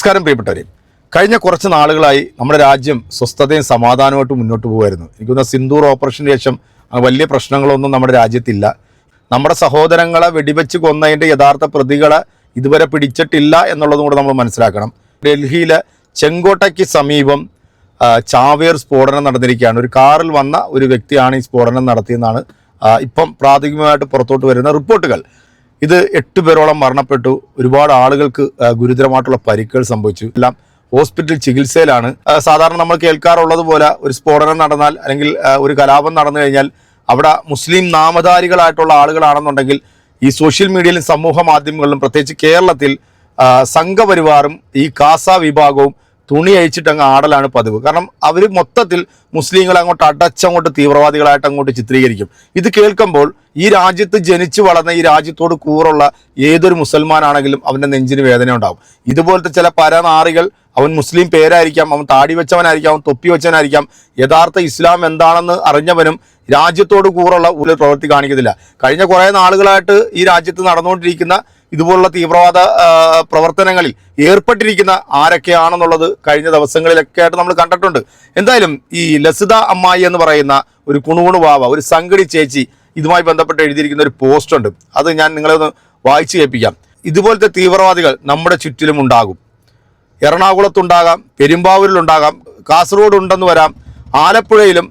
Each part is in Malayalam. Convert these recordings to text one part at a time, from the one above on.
നമസ്കാരം പ്രിയപ്പെട്ടവരെ. കഴിഞ്ഞ കുറച്ച് നാളുകളായി നമ്മുടെ രാജ്യം സ്വസ്ഥതയും സമാധാനമായിട്ട് മുന്നോട്ട് പോകുമായിരുന്നു എനിക്കൊന്ന് സിന്ദൂർ ഓപ്പറേഷന് ശേഷം വലിയ പ്രശ്നങ്ങളൊന്നും നമ്മുടെ രാജ്യത്തില്ല. നമ്മുടെ സഹോദരങ്ങളെ വെടിവെച്ച് കൊന്നതിന്റെ യഥാർത്ഥ പ്രതികളെ ഇതുവരെ പിടിച്ചിട്ടില്ല എന്നുള്ളതും കൂടെ നമ്മൾ മനസ്സിലാക്കണം. ഡൽഹിയിലെ ചെങ്കോട്ടയ്ക്ക് സമീപം ചാവേർ സ്ഫോടനം നടന്നിരിക്കുകയാണ്. ഒരു കാറിൽ വന്ന ഒരു വ്യക്തിയാണ് ഈ സ്ഫോടനം നടത്തിയെന്നാണ് ഇപ്പം പ്രാഥമികമായിട്ട് പുറത്തോട്ട് വരുന്ന റിപ്പോർട്ടുകൾ. ഇത് എട്ട് പേരോളം മരണപ്പെട്ടു. ഒരുപാട് ആളുകൾക്ക് ഗുരുതരമായിട്ടുള്ള പരിക്കുകൾ സംഭവിച്ചു. എല്ലാം ഹോസ്പിറ്റൽ ചികിത്സയിലാണ്. സാധാരണ നമ്മൾ കേൾക്കാറുള്ളത് പോലെ ഒരു സ്ഫോടനം നടന്നാൽ അല്ലെങ്കിൽ ഒരു കലാപം നടന്നു കഴിഞ്ഞാൽ അവിടെ മുസ്ലിം നാമധാരികളായിട്ടുള്ള ആളുകളാണെന്നുണ്ടെങ്കിൽ ഈ സോഷ്യൽ മീഡിയയിലും സമൂഹ മാധ്യമങ്ങളിലും പ്രത്യേകിച്ച് കേരളത്തിൽ സംഘപരിവാറും ഈ കാസ വിഭാഗവും തുണി അഴിച്ചിട്ട് അങ്ങ് ആടലാണ് പതിവ്. കാരണം അവർ മൊത്തത്തിൽ മുസ്ലിങ്ങൾ അങ്ങോട്ട് അടച്ചങ്ങോട്ട് തീവ്രവാദികളായിട്ട് അങ്ങോട്ട് ചിത്രീകരിക്കും. ഇത് കേൾക്കുമ്പോൾ ഈ രാജ്യത്ത് ജനിച്ചു വളർന്ന ഈ രാജ്യത്തോട് കൂറുള്ള ഏതൊരു മുസൽമാനാണെങ്കിലും അവന്റെ നെഞ്ചിന് വേദന ഉണ്ടാകും ഇതുപോലത്തെ ചില പരനാറികൾ അവൻ മുസ്ലിം പേരായിരിക്കാം അവൻ താടി വെച്ചവനായിരിക്കാം അവൻ തൊപ്പി വെച്ചവനായിരിക്കാം. യഥാർത്ഥ ഇസ്ലാം എന്താണെന്ന് അറിഞ്ഞവനും രാജ്യത്തോട് കൂറുള്ള ഒരു പ്രവൃത്തി കാണിക്കുന്നില്ല. കഴിഞ്ഞ കുറേ നാളുകളായിട്ട് ഈ രാജ്യത്ത് നടന്നുകൊണ്ടിരിക്കുന്ന ഇതുപോലുള്ള തീവ്രവാദ പ്രവർത്തനങ്ങളിൽ ഏർപ്പെട്ടിരിക്കുന്ന ആരൊക്കെയാണെന്നുള്ളത് കഴിഞ്ഞ ദിവസങ്ങളിലൊക്കെ ആയിട്ട് നമ്മൾ കണ്ടിട്ടുണ്ട്. എന്തായാലും ഈ ലസിത അമ്മായി എന്ന് പറയുന്ന ഒരു കുണുകുണു വാവ ഒരു സംഗടി ചേച്ചി ഇതുമായി ബന്ധപ്പെട്ട് എഴുതിയിരിക്കുന്ന ഒരു പോസ്റ്റ് ഉണ്ട്. അത് ഞാൻ നിങ്ങളെ ഒന്ന് വായിച്ചു കേൾപ്പിക്കാം. ഇതുപോലത്തെ തീവ്രവാദികൾ നമ്മുടെ ചുറ്റിലും ഉണ്ടാകും. എറണാകുളത്തുണ്ടാകാം പെരുമ്പാവൂരിലുണ്ടാകാം കാസർഗോഡ് ഉണ്ടെന്ന് വരാം ആലപ്പുഴയിലും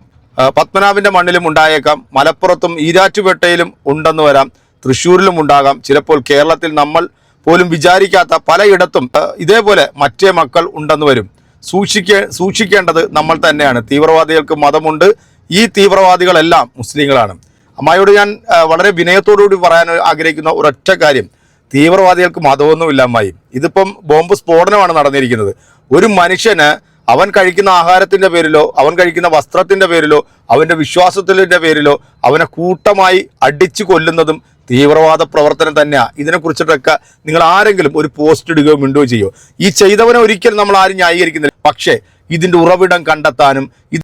പത്മനാഭിന്റെ മണ്ണിലും ഉണ്ടായേക്കാം മലപ്പുറത്തും ഈരാറ്റുപേട്ടയിലും ഉണ്ടെന്ന് വരാം. തൃശ്ശൂരിലും ഉണ്ടാകാം. ചിലപ്പോൾ കേരളത്തിൽ നമ്മൾ പോലും വിചാരിക്കാത്ത പലയിടത്തും ഇതേപോലെ മറ്റേ മക്കൾ ഉണ്ടെന്ന് വരും. സൂക്ഷിക്കേ സൂക്ഷിക്കേണ്ടത് നമ്മൾ തന്നെയാണ്. തീവ്രവാദികൾക്ക് മതമുണ്ട്. ഈ തീവ്രവാദികളെല്ലാം മുസ്ലിങ്ങളാണ്. അമ്മായിയോട് ഞാൻ വളരെ വിനയത്തോടുകൂടി പറയാൻ ആഗ്രഹിക്കുന്ന ഒരൊറ്റ കാര്യം. തീവ്രവാദികൾക്ക് മതമൊന്നുമില്ല അമ്മായി. ഇതിപ്പം ബോംബ് സ്ഫോടനമാണ് നടന്നിരിക്കുന്നത്. ഒരു മനുഷ്യന് അവൻ കഴിക്കുന്ന ആഹാരത്തിന്റെ പേരിലോ അവൻ കഴിക്കുന്ന വസ്ത്രത്തിന്റെ പേരിലോ അവന്റെ വിശ്വാസത്തിന്റെ പേരിലോ അവനെ കൂട്ടമായി അടിച്ചു കൊല്ലുന്നതും തീവ്രവാദ പ്രവർത്തനം തന്നെയാണ് ഇതിനെക്കുറിച്ചിട്ടൊക്കെ നിങ്ങൾ ആരെങ്കിലും ഒരു പോസ്റ്റ് ഇടുകയോ മിണ്ടുകയോ ചെയ്യോ. ഈ ചെയ്തവനെ ഒരിക്കലും നമ്മൾ ആരും ന്യായീകരിക്കുന്നില്ല. പക്ഷേ ഇതിന്റെ ഉറവിടം കണ്ടെത്താനും ഇത്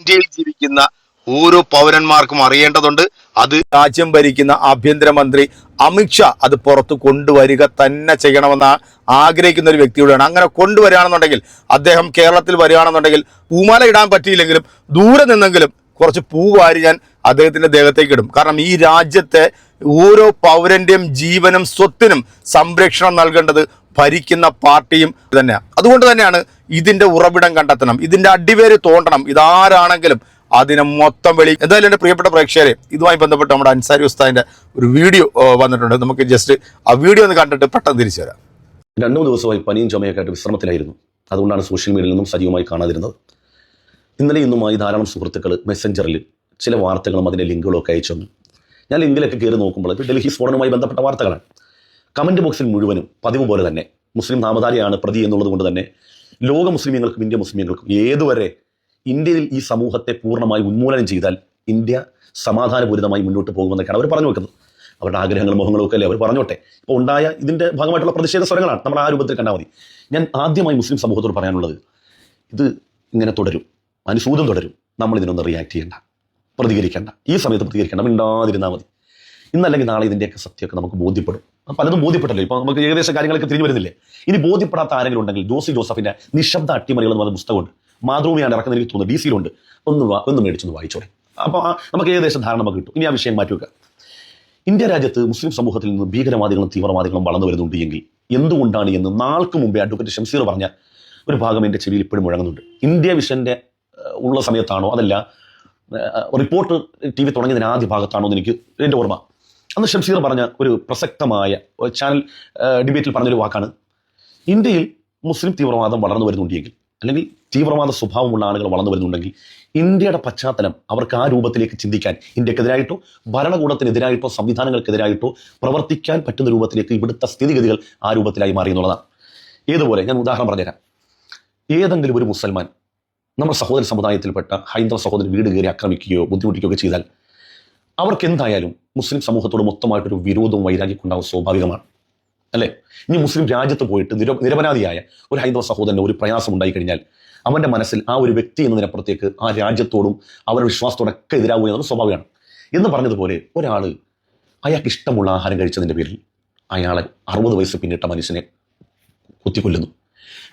ഇന്ത്യയിൽ ജീവിക്കുന്ന ഓരോ പൗരന്മാർക്കും അറിയേണ്ടതുണ്ട്. അത് രാജ്യം ഭരിക്കുന്ന ആഭ്യന്തരമന്ത്രി അമിത്ഷാ അത് പുറത്ത് കൊണ്ടുവരിക തന്നെ ചെയ്യണമെന്ന് ആഗ്രഹിക്കുന്ന ഒരു വ്യക്തിയോടാണ്. അങ്ങനെ കൊണ്ടുവരികയാണെന്നുണ്ടെങ്കിൽ അദ്ദേഹം കേരളത്തിൽ വരികയാണെന്നുണ്ടെങ്കിൽ പൂമാല ഇടാൻ പറ്റിയില്ലെങ്കിലും ദൂരെ നിന്നെങ്കിലും കുറച്ച് പൂ വാരി ഞാൻ അദ്ദേഹത്തിന്റെ ദേഹത്തേക്ക് ഇടും. കാരണം ഈ രാജ്യത്തെ ഓരോ പൗരന്റെയും ജീവനും സ്വത്തിനും സംരക്ഷണം നൽകേണ്ടത് ഭരിക്കുന്ന പാർട്ടിയും തന്നെയാണ് അതുകൊണ്ട് തന്നെയാണ് ഇതിന്റെ ഉറവിടം കണ്ടെത്തണം. ഇതിന്റെ അടിവേര് തോണ്ടണം. ഇതാരാണെങ്കിലും അതിനെ മൊത്തം വെളി എന്തായാലും എന്റെ പ്രിയപ്പെട്ട പ്രേക്ഷകരെ ഇതുമായി ബന്ധപ്പെട്ട് നമ്മുടെ അൻസാരി ഉസ്താദിന്റെ ഒരു വീഡിയോ വന്നിട്ടുണ്ട്. നമുക്ക് ജസ്റ്റ് ആ വീഡിയോ ഒന്ന് കണ്ടിട്ട് പെട്ടെന്ന് തിരിച്ചു വരാം. രണ്ടു മൂന്ന് ദിവസമായി പനിയും ചുമയൊക്കെ ആയിട്ട് വിശ്രമത്തിലായിരുന്നു. അതുകൊണ്ടാണ് സോഷ്യൽ മീഡിയയിൽ നിന്നും സജീവമായി കാണാതിരുന്നത്. ഇന്നലെ ഇന്നുമായി ധാരാളം സുഹൃത്തുക്കൾ മെസ്സഞ്ചറിൽ ചില വാർത്തകളും അതിന്റെ ലിങ്കുകളും ഒക്കെ അയച്ചു. ഞാൻ ലിങ്കിലൊക്കെ കയറി നോക്കുമ്പോൾ ഇപ്പോൾ ഡൽഹി സ്ഫോടനവുമായി ബന്ധപ്പെട്ട വാർത്തകളാണ്. കമന്റ് ബോക്സിൽ മുഴുവനും പതിവ് പോലെ തന്നെ മുസ്ലിം നാമധാരിയാണ് പ്രതി എന്നുള്ളത് കൊണ്ട് തന്നെ ലോക മുസ്ലിമീങ്ങൾക്കും ഇന്ത്യ മുസ്ലിമീങ്ങൾക്കും ഏതുവരെ ഇന്ത്യയിൽ ഈ സമൂഹത്തെ പൂർണമായി ഉന്മൂലനം ചെയ്താൽ ഇന്ത്യ സമാധാനപൂരിതമായി മുന്നോട്ട് പോകുമെന്നൊക്കെയാണ് അവർ പറഞ്ഞു വെക്കുന്നത്. അവരുടെ ആഗ്രഹങ്ങളും മോഹങ്ങളും ഒക്കെ അല്ലേ അവർ പറഞ്ഞോട്ടെ? ഇപ്പോൾ ഉണ്ടായ ഇതിന്റെ ഭാഗമായിട്ടുള്ള പ്രതിഷേധ സ്വരങ്ങളാണ്. നമ്മൾ ആ രൂപത്തിൽ കണ്ടാൽ മതി. ഞാൻ ആദ്യമായി മുസ്ലിം സമൂഹത്തോട് പറയാനുള്ളത് ഇത് ഇങ്ങനെ തുടരും. അനുസൂതം തുടരും. നമ്മൾ ഇതിനൊന്ന് റിയാക്ട് ചെയ്യേണ്ട. പ്രതികരിക്കേണ്ട. ഈ സമയത്ത് പ്രതികരിക്കേണ്ട. മിണ്ടാതിരുന്നാൽ മതി. ഇന്നല്ലെങ്കിൽ നാളെ ഇതിന്റെയൊക്കെ സത്യമൊക്കെ നമുക്ക് ബോധ്യപ്പെടും. പലതും ബോധ്യപ്പെട്ടല്ലോ? ഇപ്പോൾ നമുക്ക് ഏകദേശം കാര്യങ്ങളൊക്കെ തിരിഞ്ഞു വരുന്നില്ലേ? ഇനി ബോധ്യപ്പെടാത്ത ആരെങ്കിലും ഉണ്ടെങ്കിൽ ജോസി ജോസഫിന്റെ നിശബ്ദ അട്ടിമറികൾ എന്ന് പറയുന്ന പുസ്തകമുണ്ട്. മാതൃഭൂമിയാണ് ഇറക്കുന്ന എനിക്ക് തോന്നുന്നു ഡി സിയിലുണ്ട്. ഒന്ന് ഒന്ന് മേടിച്ചൊന്ന് വായിച്ചോടെ അപ്പോൾ നമുക്ക് ഏകദേശം ധാരണ നമുക്ക് കിട്ടും. ഇനി ആ വിഷയം മാറ്റി വെക്കുക. ഇന്ത്യ രാജ്യത്ത് മുസ്ലിം സമൂഹത്തിൽ നിന്ന് ഭീകരവാദികളും തീവ്രവാദികളും വളർന്നു വരുന്നുണ്ട് എങ്കിൽ എന്തുകൊണ്ടാണ് എന്ന് നാൾക്ക് മുമ്പേ അഡ്വക്കേറ്റ് ഷംസീർ പറഞ്ഞ ഒരു ഭാഗം എന്റെ ചെവിയിൽ ഇപ്പോഴും മുഴങ്ങുന്നുണ്ട്. ഇന്ത്യ വിഷന്റെ ഉള്ള സമയത്താണോ? അതല്ല റിപ്പോർട്ട് ടി വി തുടങ്ങിയതിന് ആദ്യ ഭാഗത്താണോ എന്ന് എനിക്ക് എന്റെ ഓർമ്മ. അന്ന് ഷംസീർ പറഞ്ഞ ഒരു പ്രസക്തമായ ചാനൽ ഡിബേറ്റിൽ പറഞ്ഞൊരു വാക്കാണ് ഇന്ത്യയിൽ മുസ്ലിം തീവ്രവാദം വളർന്നു വരുന്നുണ്ടെങ്കിൽ അല്ലെങ്കിൽ തീവ്രവാദ സ്വഭാവമുള്ള ആളുകൾ വളർന്നു വരുന്നുണ്ടെങ്കിൽ ഇന്ത്യയുടെ പശ്ചാത്തലം അവർക്ക് ആ രൂപത്തിലേക്ക് ചിന്തിക്കാൻ ഇന്ത്യക്കെതിരായിട്ടോ ഭരണകൂടത്തിനെതിരായിട്ടോ സംവിധാനങ്ങൾക്കെതിരായിട്ടോ പ്രവർത്തിക്കാൻ പറ്റുന്ന രൂപത്തിലേക്ക് ഇവിടുത്തെ സ്ഥിതിഗതികൾ ആ രൂപത്തിലായി മാറി എന്നുള്ളതാണ്. ഏതുപോലെ ഞാൻ ഉദാഹരണം പറഞ്ഞുതരാം. ഏതെങ്കിലും ഒരു മുസൽമാൻ നമ്മുടെ സഹോദര സമുദായത്തിൽപ്പെട്ട ഹൈന്ദവ സഹോദരൻ വീട് കയറി ആക്രമിക്കുകയോ ബുദ്ധിമുട്ടിക്കുകയോ ഒക്കെ ചെയ്താൽ അവർക്ക് എന്തായാലും മുസ്ലിം സമൂഹത്തോട് മൊത്തമായിട്ടൊരു വിരോധവും വൈരാഗ്യം ഉണ്ടാവും സ്വാഭാവികമാണ്. അല്ലേ? ഇനി മുസ്ലിം രാജ്യത്ത് പോയിട്ട് നിര നിരപരാധിയായ ഒരു ഹൈന്ദവ സഹോദരന് ഒരു പ്രയാസം ഉണ്ടായി കഴിഞ്ഞാൽ അവന്റെ മനസ്സിൽ ആ ഒരു വ്യക്തി എന്നതിനപ്പുറത്തേക്ക് ആ രാജ്യത്തോടും അവരുടെ വിശ്വാസത്തോടൊക്കെ എതിരാകുക എന്നത് സ്വാഭാവികമാണ്. എന്ന് പറഞ്ഞതുപോലെ ഒരാൾ അയാൾക്ക് ഇഷ്ടമുള്ള ആഹാരം കഴിച്ചതിന്റെ പേരിൽ അയാളെ അറുപത് വയസ്സ് പിന്നിട്ട മനുഷ്യനെ കുത്തിക്കൊല്ലുന്നു.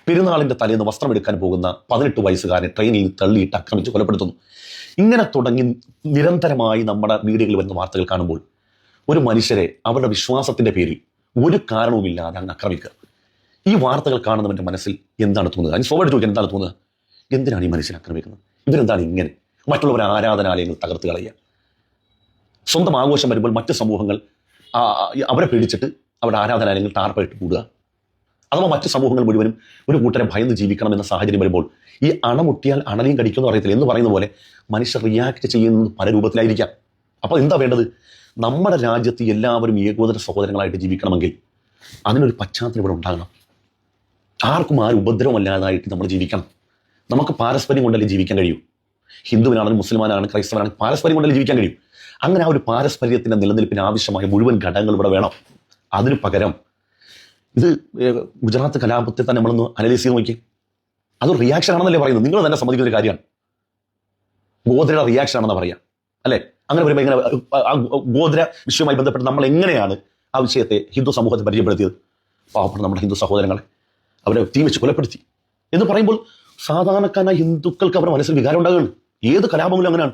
പെരുന്നാളിന്റെ തലേന്ന് വസ്ത്രമെടുക്കാൻ പോകുന്ന പതിനെട്ട് വയസ്സുകാരൻ ട്രെയിനിൽ തള്ളിയിട്ട് ആക്രമിച്ച് കൊലപ്പെടുത്തുന്നു. ഇങ്ങനെ തുടങ്ങി നിരന്തരമായി നമ്മുടെ വീടുകളിൽ വരുന്ന വാർത്തകൾ കാണുമ്പോൾ ഒരു മനുഷ്യരെ അവരുടെ വിശ്വാസത്തിന്റെ പേരിൽ ഒരു കാരണവുമില്ലാതെ അങ്ങ് ആക്രമിക്കുക. ഈ വാർത്തകൾ കാണുന്നവന്റെ മനസ്സിൽ എന്താണ് തോന്നുക അതിന് സ്വാഭാവിക ചോദിക്കാൻ എന്താണ് തോന്നുക എന്തിനാണ് ഈ മനുഷ്യനെ ആക്രമിക്കുന്നത്? ഇവരെന്താണ് ഇങ്ങനെ മറ്റുള്ളവരെ ആരാധനാലയങ്ങൾ തകർത്ത് കളയുക? സ്വന്തം ആഘോഷം വരുമ്പോൾ മറ്റ് സമൂഹങ്ങൾ അവരെ പേടിച്ചിട്ട് അവരുടെ ആരാധനാലയങ്ങൾ ടാർപ്പായിട്ട് കൂടുക? അഥവാ മറ്റ് സമൂഹങ്ങൾ മുഴുവനും ഒരു കൂട്ടരെ ഭയന്ന് ജീവിക്കണം എന്ന സാഹചര്യം വരുമ്പോൾ ഈ അണമുട്ടിയാൽ അണലിയും കടിക്കുമെന്ന് അറിയത്തില്ല എന്ന് പറയുന്ന പോലെ മനുഷ്യർ റിയാക്ട് ചെയ്യുന്നത് പല രൂപത്തിലായിരിക്കാം. അപ്പോൾ എന്താ വേണ്ടത്? നമ്മുടെ രാജ്യത്ത് എല്ലാവരും ഏകോദര സഹോദരങ്ങളായിട്ട് ജീവിക്കണമെങ്കിൽ അതിനൊരു പശ്ചാത്തലം ഇവിടെ ഉണ്ടാകണം. ആർക്കും ആരും ഉപദ്രവമല്ലാതായിട്ട് നമ്മൾ ജീവിക്കണം. നമുക്ക് പാരസ്പര്യം കൊണ്ടല്ലേ ജീവിക്കാൻ കഴിയൂ? ഹിന്ദുവിനാണെങ്കിലും മുസ്ലിമാനാണ് ക്രൈസ്തവനാണ് പാരസ്പര്യം കൊണ്ടല്ലേ ജീവിക്കാൻ കഴിയും? അങ്ങനെ ആ ഒരു പാരസ്പര്യത്തിന്റെ നിലനിൽപ്പിന് ആവശ്യമായ മുഴുവൻ ഘടകങ്ങൾ ഇവിടെ വേണം. അതിനു പകരം ഇത് ഗുജറാത്ത് കലാപത്തെ തന്നെ നമ്മളൊന്ന് അനലൈസ് ചെയ്ത് നോക്കി അത് റിയാക്ഷൻ ആണെന്നല്ലേ പറയുന്നത്. നിങ്ങൾ തന്നെ സമ്മതിക്കുന്ന ഒരു കാര്യമാണ്. ഗോദ്രയുടെ റിയാക്ഷൻ ആണെന്ന് പറയാം അല്ലേ? അങ്ങനെ വരുമ്പോൾ എങ്ങനെ ഗോദ്ര വിഷയവുമായി ബന്ധപ്പെട്ട് നമ്മൾ എങ്ങനെയാണ് ആ വിഷയത്തെ ഹിന്ദു സമൂഹത്തെ പരിചയപ്പെടുത്തിയത്? പാവപ്പെട്ട നമ്മുടെ ഹിന്ദു സഹോദരങ്ങളെ. അവരെ തീ വെച്ച് കൊലപ്പെടുത്തി. എന്ന് പറയുമ്പോൾ സാധാരണക്കാരായ ഹിന്ദുക്കൾക്ക് അവരുടെ മനസ്സിൽ വികാരം ഉണ്ടാകുകയാണ്. ഏത് കലാപങ്ങളും അങ്ങനെയാണ്.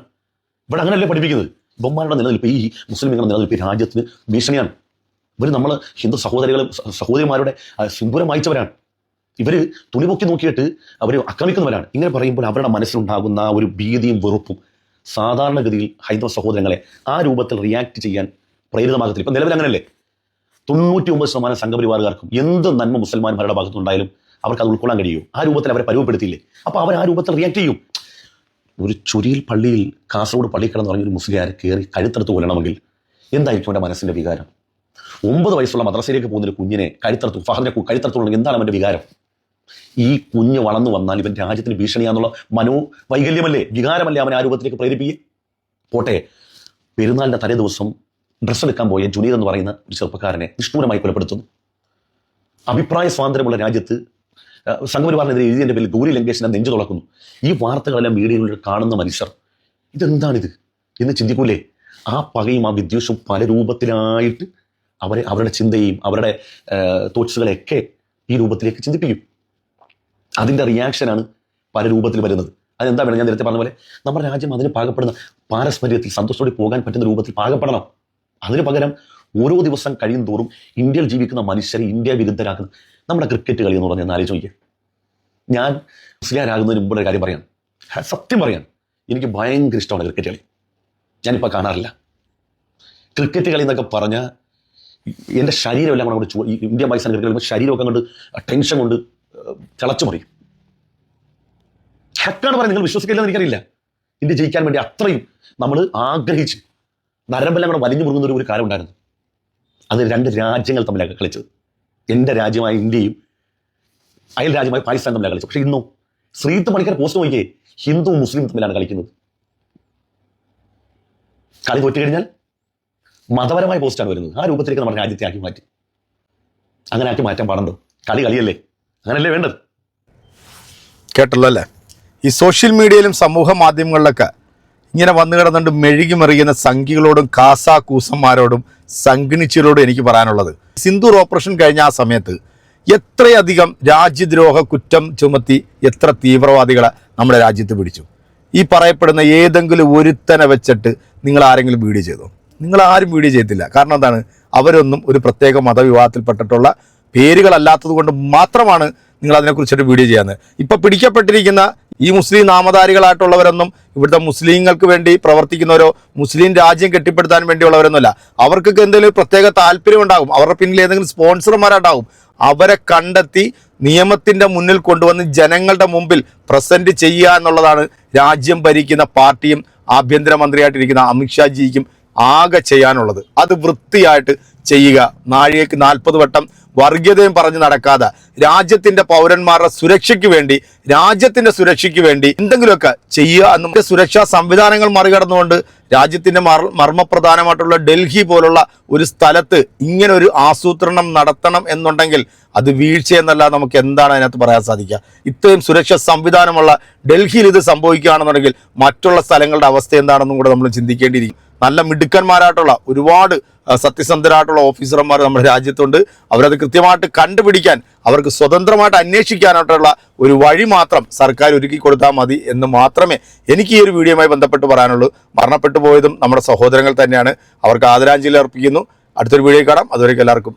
ഇവിടെ അങ്ങനെയല്ലേ പഠിപ്പിക്കുന്നത്? ബൊമ്മാരുടെ നിലനിൽപ്പ് ഈ മുസ്ലിം നിലനിൽപ്പ് രാജ്യത്തിന് ഭീഷണിയാണ്. ഇവർ നമ്മൾ ഹിന്ദു സഹോദരികളും സഹോദരിമാരുടെ സിന്ദൂരം വായിച്ചവരാണ്. ഇവർ തുണിപൊക്കി നോക്കിയിട്ട് അവർ ആക്രമിക്കുന്നവരാണ്. ഇങ്ങനെ പറയുമ്പോൾ അവരുടെ മനസ്സിലുണ്ടാകുന്ന ആ ഒരു ഭീതിയും വെറുപ്പും സാധാരണഗതിയിൽ ഹൈന്ദവ സഹോദരങ്ങളെ ആ രൂപത്തിൽ റിയാക്ട് ചെയ്യാൻ പ്രേരിതമാകത്തില്ല. ഇപ്പം നിലവിൽ അങ്ങനെയല്ലേ? തൊണ്ണൂറ്റി ഒമ്പത് ശതമാനം സംഘപരിവാറുകാർക്കും എന്ത് നന്മ മുസൽമാന്മാരുടെ ഭാഗത്തുണ്ടായാലും അവർക്ക് അത് ഉൾക്കൊള്ളാൻ കഴിയും. ആ രൂപത്തിൽ അവരെ പരുവപ്പെടുത്തിയില്ലേ അപ്പോൾ അവർ ആ രൂപത്തിൽ റിയാക്ട് ചെയ്യും. ഒരു ചുരിയിൽ പള്ളിയിൽ കാസർഗോഡ് പള്ളിക്കടന്ന് പറഞ്ഞൊരു മുസ്ലിം കയറി കഴുത്തെടുത്ത് കൊല്ലണമെങ്കിൽ എന്തായിരിക്കും അവന്റെ മനസ്സിന്റെ വികാരം? ഒമ്പത് വയസ്സുള്ള മദ്രസയിലേക്ക് പോകുന്ന ഒരു കുഞ്ഞിനെ കഴുത്തറുത്തു ഫഹദിനെ കഴുത്തറുത്തുള്ള എന്താണ് അവന്റെ വികാരം? ഈ കുഞ്ഞ് വളർന്നു വന്നാൽ ഇവൻ രാജ്യത്തിന് ഭീഷണിയാന്നുള്ള മനോ വൈകല്യമല്ലേ വികാരമല്ലേ അവനെ ആ രൂപത്തിലേക്ക് പ്രേരിപ്പിക്കുക? പോട്ടെ പെരുന്നാളിന്റെ തലേ ദിവസം ഡ്രസ്സ് എടുക്കാൻ പോയ ജുനീദ് എന്ന് പറയുന്ന ഒരു ചെറുപ്പക്കാരനെ നിഷ്ഠൂരമായി കൊലപ്പെടുത്തുന്നു. അഭിപ്രായ സ്വാതന്ത്ര്യമുള്ള രാജ്യത്ത് സംഘപരിവാറിനെതിരെ എഴുതിയതിന്റെ പേരിൽ ഗൗരി ലങ്കേഷിനെ നെഞ്ചു തുളക്കുന്നു. ഈ വാർത്തകളെല്ലാം മീഡിയകളിൽ കാണുന്ന മനുഷ്യർ ഇതെന്താണിത് എന്ന് ചിന്തിക്കൂലേ? ആ പകയും ആ വിദ്വേഷവും പല രൂപത്തിലായിട്ട് അവരെ അവരുടെ ചിന്തയും അവരുടെ തോട്ട്സുകളെയൊക്കെ ഈ രൂപത്തിലേക്ക് ചിന്തിപ്പിക്കും. അതിന്റെ റിയാക്ഷനാണ് പല രൂപത്തിൽ വരുന്നത്. അതെന്താ വേണം ഞാൻ നേരത്തെ പറഞ്ഞ പോലെ? നമ്മുടെ രാജ്യം അതിന് പാകപ്പെടുന്ന പാരസ്പര്യത്തിൽ സന്തോഷത്തോടെ പോകാൻ പറ്റുന്ന രൂപത്തിൽ പാകപ്പെടണം. അതിന് പകരം ഓരോ ദിവസം കഴിയും തോറും ഇന്ത്യയിൽ ജീവിക്കുന്ന മനുഷ്യരെ ഇന്ത്യ വിരുദ്ധരാക്കുന്ന നമ്മുടെ ക്രിക്കറ്റ് കളി എന്ന് പറഞ്ഞാൽ ആലോചിച്ച് നോക്കിയാൽ ഞാൻ മുസ്ലിയാരാകുന്നതിന് ഒരു കാര്യം പറയാം. സത്യം പറയാം. എനിക്ക് ഭയങ്കര ഇഷ്ടമാണ് ക്രിക്കറ്റ് കളി. ഞാനിപ്പോൾ കാണാറില്ല. ക്രിക്കറ്റ് കളി എന്നൊക്കെ പറഞ്ഞാൽ എന്റെ ശരീരമെല്ലാം കൂടെ ചൂ ഇന്ത്യ പാകിസ്ഥാൻ ക്രിക്കറ്റ് കളിക്കുമ്പോൾ ശരീരമൊക്കെ കൊണ്ട് ടെൻഷൻ കൊണ്ട് തിളച്ചു മറിയും. ഹെക്കാണ് പറയുന്നത് നിങ്ങൾ വിശ്വസിക്കില്ലെന്ന് എനിക്കറിയില്ല. ഇന്ത്യ ജയിക്കാൻ വേണ്ടി അത്രയും നമ്മൾ ആഗ്രഹിച്ച് നരമ്പെല്ലാം കൂടെ വലിഞ്ഞു മുറുകുന്ന ഒരു- കാലം ഉണ്ടായിരുന്നു. അത് രണ്ട് രാജ്യങ്ങൾ തമ്മിലൊക്കെ കളിച്ചത്. എന്റെ രാജ്യമായ ഇന്ത്യയും അയൽ രാജ്യമായ പാകിസ്ഥാൻ തമ്മിലാണ് കളിച്ചത്. പക്ഷേ ഇന്നോ ശ്രീത്ത് മണിക്കർ പോസ്റ്റ് നോക്കിയേ ഹിന്ദു മുസ്ലിം തമ്മിലാണ് കളിക്കുന്നത്. കളി തോറ്റു കഴിഞ്ഞാൽ മതപരമായ പോസ്റ്റാണ് വരുന്നത്. ആ രൂപത്തിലേക്ക് നമ്മുടെ രാജ്യത്തെ ആക്കി മാറ്റി. അങ്ങനെ ആക്കി മാറ്റാൻ പാടുണ്ടോ? കളി കളിയല്ലേ? അങ്ങനല്ലേ വേണ്ടത്? കേട്ടല്ലോ അല്ലേ? ഈ സോഷ്യൽ മീഡിയയിലും സമൂഹ മാധ്യമങ്ങളിലൊക്കെ ഇങ്ങനെ വന്നു കിടന്നുകൊണ്ട് മെഴുകി മറിയുന്ന സംഖ്യകളോടും കാസാ കൂസന്മാരോടും സംഗണിച്ചവരോടും എനിക്ക് പറയാനുള്ളത്. സിന്ദൂർ ഓപ്പറേഷൻ കഴിഞ്ഞ ആ സമയത്ത് എത്രയധികം രാജ്യദ്രോഹ കുറ്റം ചുമത്തി എത്ര തീവ്രവാദികളെ നമ്മുടെ രാജ്യത്ത് പിടിച്ചു. ഈ പറയപ്പെടുന്ന ഏതെങ്കിലും ഒരുത്തനെ വെച്ചിട്ട് നിങ്ങൾ ആരെങ്കിലും വീഡിയോ ചെയ്തോ? നിങ്ങൾ ആരും വീഡിയോ ചെയ്തില്ല കാരണം എന്താണ്? അവരൊന്നും ഒരു പ്രത്യേക മതവിഭാഗത്തിൽപ്പെട്ടിട്ടുള്ള പേരുകളല്ലാത്തത് കൊണ്ട് മാത്രമാണ് നിങ്ങൾ അതിനെക്കുറിച്ചൊരു വീഡിയോ ചെയ്യാന്ന്. ഇപ്പം പിടിക്കപ്പെട്ടിരിക്കുന്ന ഈ മുസ്ലിം നാമധാരികളായിട്ടുള്ളവരൊന്നും ഇവിടുത്തെ മുസ്ലിങ്ങൾക്ക് വേണ്ടി പ്രവർത്തിക്കുന്നവരോ മുസ്ലിം രാജ്യം കെട്ടിപ്പടുത്താൻ വേണ്ടിയുള്ളവരൊന്നുമല്ല. അവർക്കൊക്കെ എന്തെങ്കിലും പ്രത്യേക താല്പര്യം ഉണ്ടാകും. അവരുടെ പിന്നിൽ ഏതെങ്കിലും സ്പോൺസർമാരുണ്ടാകും. അവരെ കണ്ടെത്തി നിയമത്തിന്റെ മുന്നിൽ കൊണ്ടുവന്ന് ജനങ്ങളുടെ മുമ്പിൽ പ്രസന്റ് ചെയ്യുക എന്നുള്ളതാണ് രാജ്യം ഭരിക്കുന്ന പാർട്ടിയും ആഭ്യന്തരമന്ത്രിയായിട്ടിരിക്കുന്ന അമിത്ഷാജിക്കും ആകെ ചെയ്യാനുള്ളത്. അത് വൃത്തിയായിട്ട് ചെയ്യുക. നാഴികക്ക് നാൽപ്പത് വട്ടം വർഗീയതയും പറഞ്ഞ് നടക്കാതെ രാജ്യത്തിന്റെ പൗരന്മാരുടെ സുരക്ഷയ്ക്ക് വേണ്ടി രാജ്യത്തിന്റെ സുരക്ഷയ്ക്ക് വേണ്ടി എന്തെങ്കിലുമൊക്കെ ചെയ്യുക എന്നും സുരക്ഷാ സംവിധാനങ്ങൾ മറികടന്നുകൊണ്ട് രാജ്യത്തിന്റെ മർ മർമ്മപ്രധാനമായിട്ടുള്ള ഡൽഹി പോലുള്ള ഒരു സ്ഥലത്ത് ഇങ്ങനെ ഒരു ആസൂത്രണം നടത്തണം എന്നുണ്ടെങ്കിൽ അത് വീഴ്ച എന്നല്ല നമുക്ക് എന്താണ് അതിനകത്ത് പറയാൻ സാധിക്കുക. ഇത്രയും സുരക്ഷാ സംവിധാനമുള്ള ഡൽഹിയിൽ ഇത് സംഭവിക്കുകയാണെന്നുണ്ടെങ്കിൽ മറ്റുള്ള സ്ഥലങ്ങളുടെ അവസ്ഥ എന്താണെന്നും കൂടെ നമ്മൾ ചിന്തിക്കേണ്ടിയിരിക്കും. നല്ല മിടുക്കന്മാരായിട്ടുള്ള ഒരുപാട് സത്യസന്ധരായിട്ടുള്ള ഓഫീസർമാർ നമ്മുടെ രാജ്യത്തുണ്ട്. അവരത് കൃത്യമായിട്ട് കണ്ടുപിടിക്കാൻ അവർക്ക് സ്വതന്ത്രമായിട്ട് അന്വേഷിക്കാനായിട്ടുള്ള ഒരു വഴി മാത്രം സർക്കാർ ഒരുക്കി കൊടുത്താൽ മതി എന്ന് മാത്രമേ എനിക്ക് ഈ ഒരു വീഡിയോയുമായി ബന്ധപ്പെട്ട് പറയാനുള്ളൂ. മരണപ്പെട്ടു പോയതും നമ്മുടെ സഹോദരങ്ങൾ തന്നെയാണ്. അവർക്ക് ആദരാഞ്ജലി അർപ്പിക്കുന്നു. അടുത്തൊരു വീഡിയോ കാണാം. അതുവരേക്കും എല്ലാവർക്കും